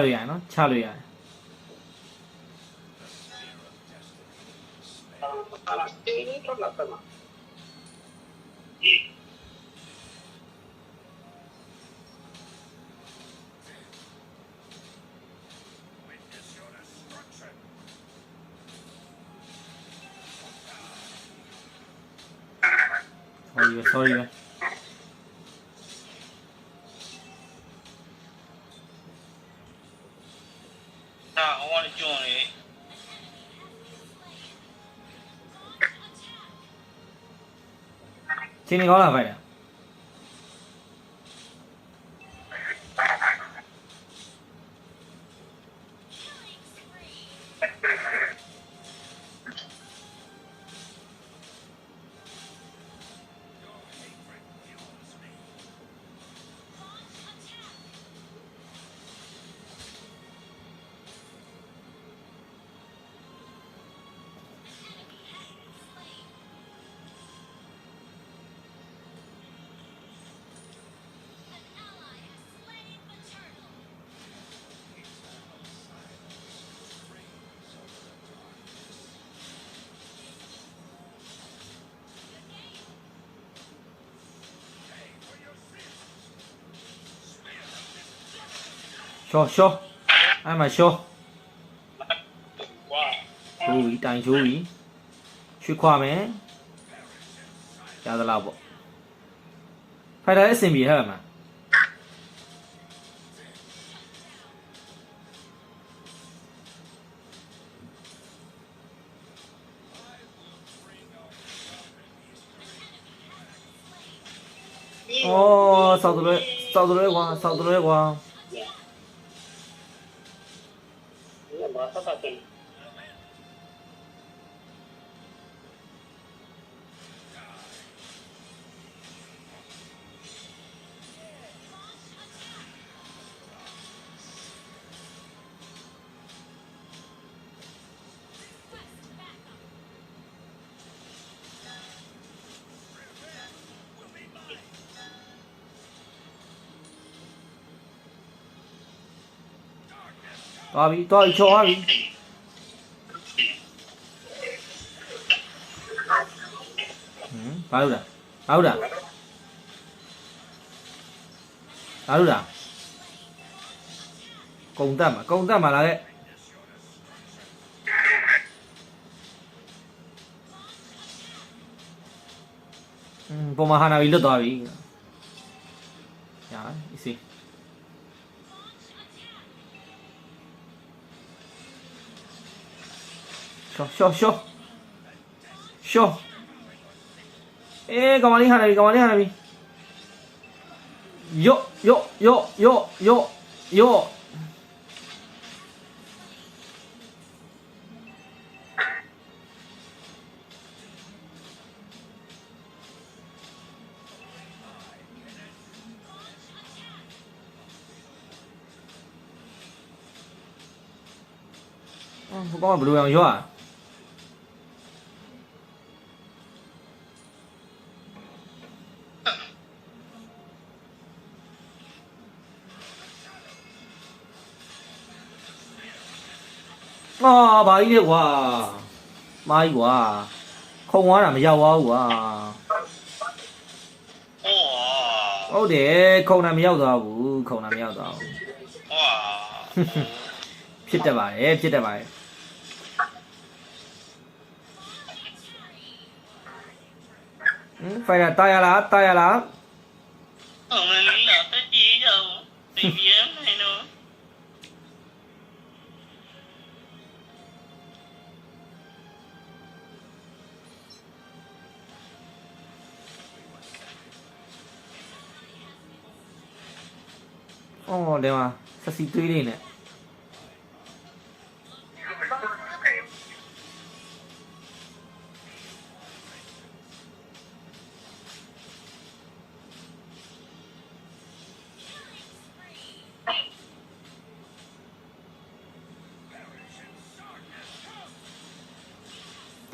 လို့ရတယ်နော်ချ ချင်းနေ ရှော့ရှော့အဲ့မှာရှော့ Wow. ချိုးပြီးတိုင်ချိုးပြီးရွှေခွာမယ်ရသလားပေါ့ဖိုက်တာအဆင်ပြေဟဲ့မှာ 哦，扫出来，扫出来光，扫出来光。 သွားပြီသွားပြီချော်သွားပြီဟမ်ဘာလို့လဲဘာလို့ ရှော့ရှော့ရှော့ရှော့အေးကောင်မလေးဟာနေပြီကောင်မလေးဟာနေပြီယော့ယော့ယော့ယော့ယော့ယော့ဟိုကောင်ကဘယ် အောင်ယော့อ่ะအာဘာကြီးလဲကွာမာကြီးကွာခုံသွားတာမရောက်သွားဘူးကွာဟောဟုတ်တယ်ခုံတာမရောက်သွားဘူးခုံတာမရောက်သွားဘူးဟောဖြစ်တတ်ပါတယ်ဖြစ်တတ်ပါတယ်ဟမ်ဖိုင်တာတာရလားတာရလားအမလေးလာတက်ကြည့်တော့သိပြင်းနေတော့အော်လေမှာဆက်စီသွေးလေးနဲ့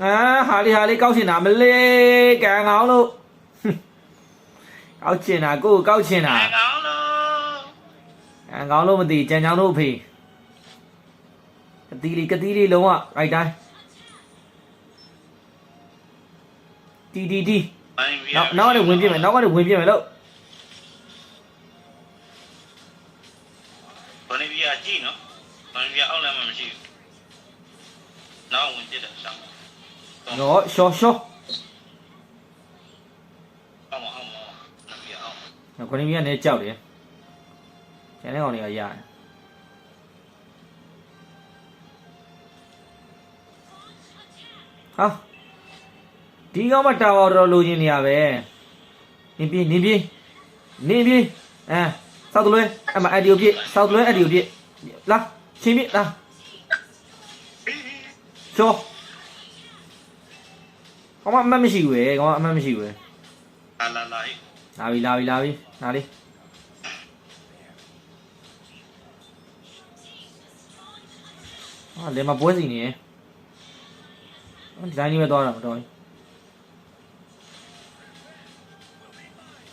အာဟာလီဟာလီကောက်ချင်တာမလေးကန်ကောင်းလို့ကောက်ချင်တာကိုယ်ကောက်ချင်တာ ကောင်းလို့ကန်ကောင်းလို့မသိကြံချောင်းတို့အဖေကတိလေးကတိလေးလုံးဝရိုက်တိုင်းတီတီတီနောက်နောက်ကနေဝင်ပြမယ်နောက်ကနေဝင်ပြမယ်လို့ဘယ်နည်းပြကြည့်နော်ဘယ်နည်းပြအောက်လည်းမရှိဘူးနောက်ဝင်ပြတယ်ဆောင်းနော်ရှော့ရှော့အောင်မအောင်မနည်းပြအောင်နော်ခொနည်းမီကနေကြောက်တယ် ကျန်တဲ့ကောင်တွေကရတယ်ဟာဒီကောင်မတာဝါတော်လိုချင်နေရပဲနင်းပြေးနင်းပြေးနင်းပြေးအဲစောက်တလွဲအမအဒီယိုပြည့်စောက်တလွဲအဒီယိုပြည့်လာချင်းပြည့်လာချောကောင်မအမတ်မရှိဘူးလေကောင်မအမတ်မရှိဘူးလေလာလာလာလာပြီလာပြီလာပြီလာလေ အာလေမပွဲစီနေဒီတိုင်းကြီးပဲသွားတာမတော်ဘူး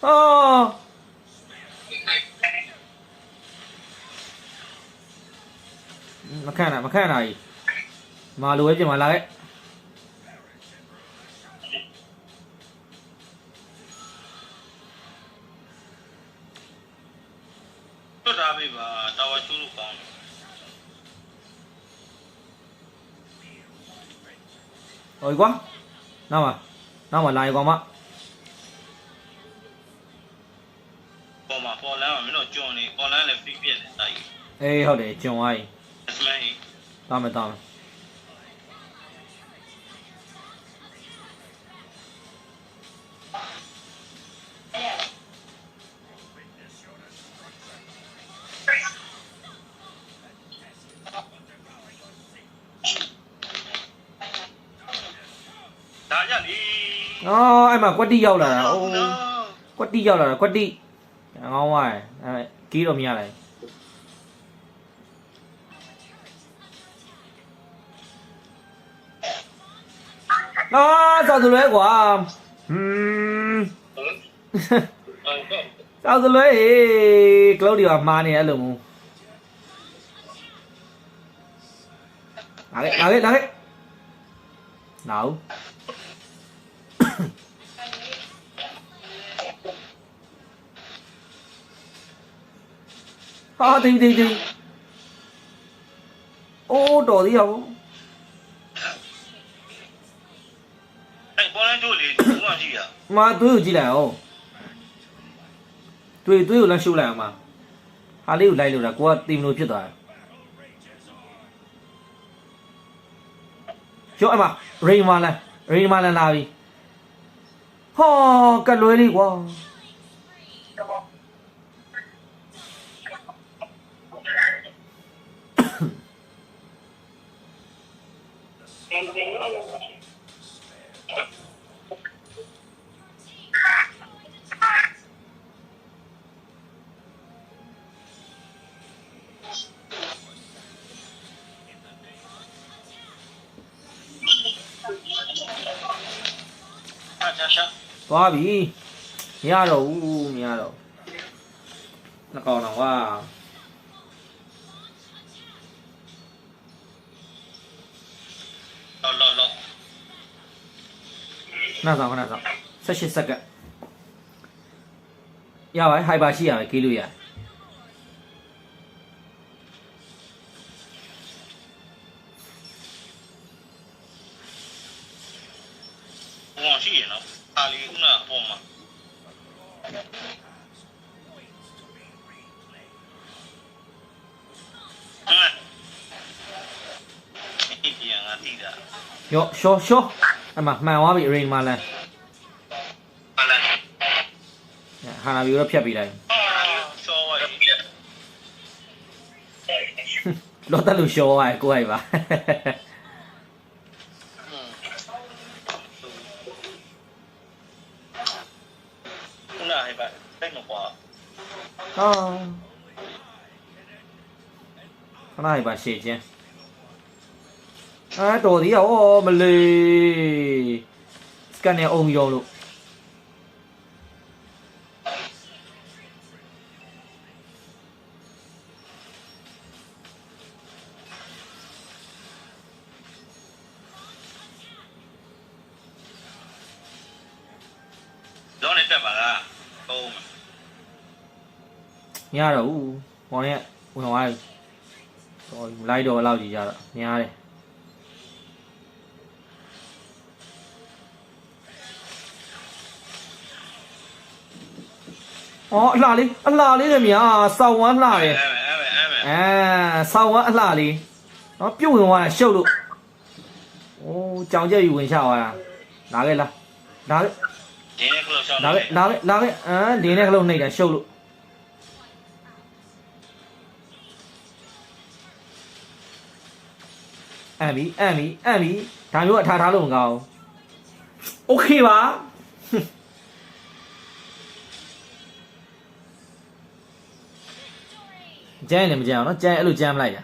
အော်မခံတာမခံတာကြီးမာလိုပဲပြင်มาလာခဲ့တွတ်ထားပြီပါတာဝါချိုးလို့ကောင်း ဟိုကွာနောက်မှာနောက်မှာလာရကောင်မပေါ်မှာပေါ်လမ်းမှာမင်းတို့ကျွန်းနေပေါ်လမ်းလည်း free ပြည့်တယ်တိုက်အေးဟုတ်တယ်ဂျွန်ဝိုင်းအစမန်ကြီးသွားမယ်သွားမယ် အော်အဲ့မှာကွက်တိရောက်လာတာအိုး no ကွက်တိရောက်လာတာကွက်တိငောင်းဝိုင်းအဲကီးတော့မရလိုက်နော်စောက်သူလဲကွာဟွန်းစောက် ဟေးကလော့ဒီကမှားနေအဲ့လိုမျိုးလာခဲ့လာခဲ့လာခဲ့နောက်ဟာတိတိတိအိုးတော်သေးရဘူးအဲ့ပေါ်လမ်းချိုးလေဘူးမှရှိရမသွေးကိုကြည့်လိုက်အောင်သွေးသွေးကိုလည်းရှုပ်လိုက်အောင်မဟာလေးကိုလိုက်လို့တာကိုကတင်မလို့ဖြစ်သွားတယ်ကျော်အမရိန်မာလန်ရိန်မာလန်လာပြီဟောကတ်လွဲလေးကွာ သွားပြီမရတော့ဘူးမရတော့နှကောင်တော့ဟာလောလောလောနားဆောင်နားဆောင်16စက္ကန့်ရပါတယ်ဟိုက်ပါရှိရမယ်ကေးလို့ရတယ် ရော့ရှော့ရှော့အမမှန်သွားပြီအရင်မှလန်ဟာလားဟာနာဘီကိုတော့ဖြတ်ပေးလိုက်အာချောဝါဒီလောတက်လို့ရှော့သွားရကိုဟိုက်ပါခုနဟဲ့ပါစိတ်မကွာဟာခဏဟိုက်ပါရှေ့ချင်း အာတော်သေးရောမလေးစကန်နဲ့အုံရောလို့တော့နေတက်ပါလားဟုတ်မှာမရတော့ဘူးဟောနဲ့ဝင်သွားပြီတော်ပြီလိုက်တော့လောက်ကြီးကြတော့များတယ် ။အော်အလှလေးအလှလေးတယ်မြာဆောင်းဝမ်းလှတယ်။အဲဆောင်းဝမ်းအလှလေး။နော်ပြုတ်ဝင်သွားတာရှုပ်လို့။အိုးကြောင်ကျက်ယူဝင်ချသွားတာ။လာခဲ့လား။လာခဲ့။လာခဲ့လာခဲ့လာခဲ့အဲဒင်းနဲ့ခလုံးနှိပ်တာရှုပ်လို့။အမ်ဘီအမ်ဘီအမ်ဘီဒါမျိုးအထားထားလို့မကောင်းဘူး။ Okay ပါ။ ကျန်းရင်လည်းမကျန်းအောင်နော်ကျန်းရင်အဲ့လိုကျန်းမလိုက်တာ